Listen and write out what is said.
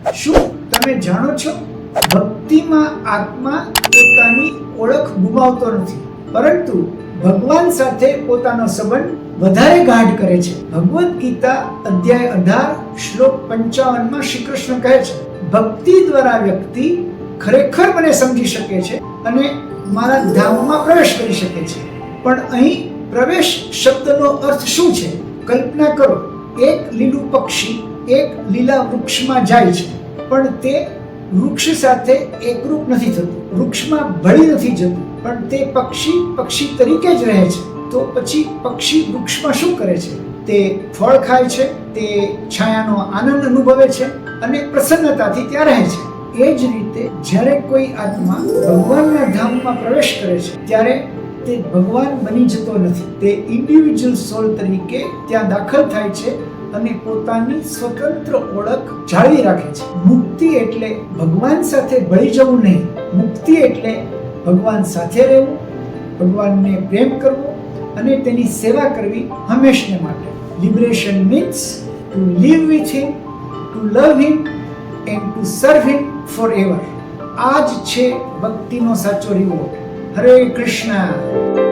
શું તમે જાણો છો? ભક્તિમાં આત્મા પોતાની ઓળખ ગુમાવતો નથી, પરંતુ ભગવાન સાથે પોતાનો સંબંધ વધારે ગાઢ કરે છે. ભગવદ્ ગીતા અધ્યાય અઢાર, શ્લોક પંચાવનમાં શ્રી કૃષ્ણ કહે છે, ભક્તિ દ્વારા વ્યક્તિ ખરેખર મને સમજી શકે છે અને મારા ધામમાં પ્રવેશ કરી શકે છે. પણ અહીં પ્રવેશ શબ્દનો અર્થ શું છે? કલ્પના કરો, એક લીલું પક્ષી એક લીલા વૃક્ષમાં જાય છે, પણ તે વૃક્ષ સાથે એકરૂપ નથી થતું. વૃક્ષમાં ભળી નથી જતું, પણ તે પક્ષી પક્ષી તરીકે જ રહે છે. તો પછી પક્ષી વૃક્ષમાં શું કરે છે? તે ફળ ખાય છે, તે છાયાનો આનંદ અનુભવે છે અને પ્રસન્નતાથી ત્યાં રહે છે. એ જ રીતે જ્યારે કોઈ આત્મા ભગવાનના ધામમાં પ્રવેશ કરે છે, ત્યારે તે ભગવાન બની જતો નથી. તે ઇન્ડિવિજ્યુઅલ સોલ તરીકે ત્યાં દાખલ થાય છે અને પોતાની સ્વતંત્ર ઓળખ જાળવી રાખે છે. મુક્તિ એટલે ભગવાન સાથે ભળી જવું નહીં. મુક્તિ એટલે ભગવાન સાથે રહેવું, ભગવાનને પ્રેમ કરવો અને તેની સેવા કરવી હંમેશને માટે. Liberation means to live with him to love him and to serve him for ever આ જ છે ભક્તિનો સાચો રીવો હરે કૃષ્ણ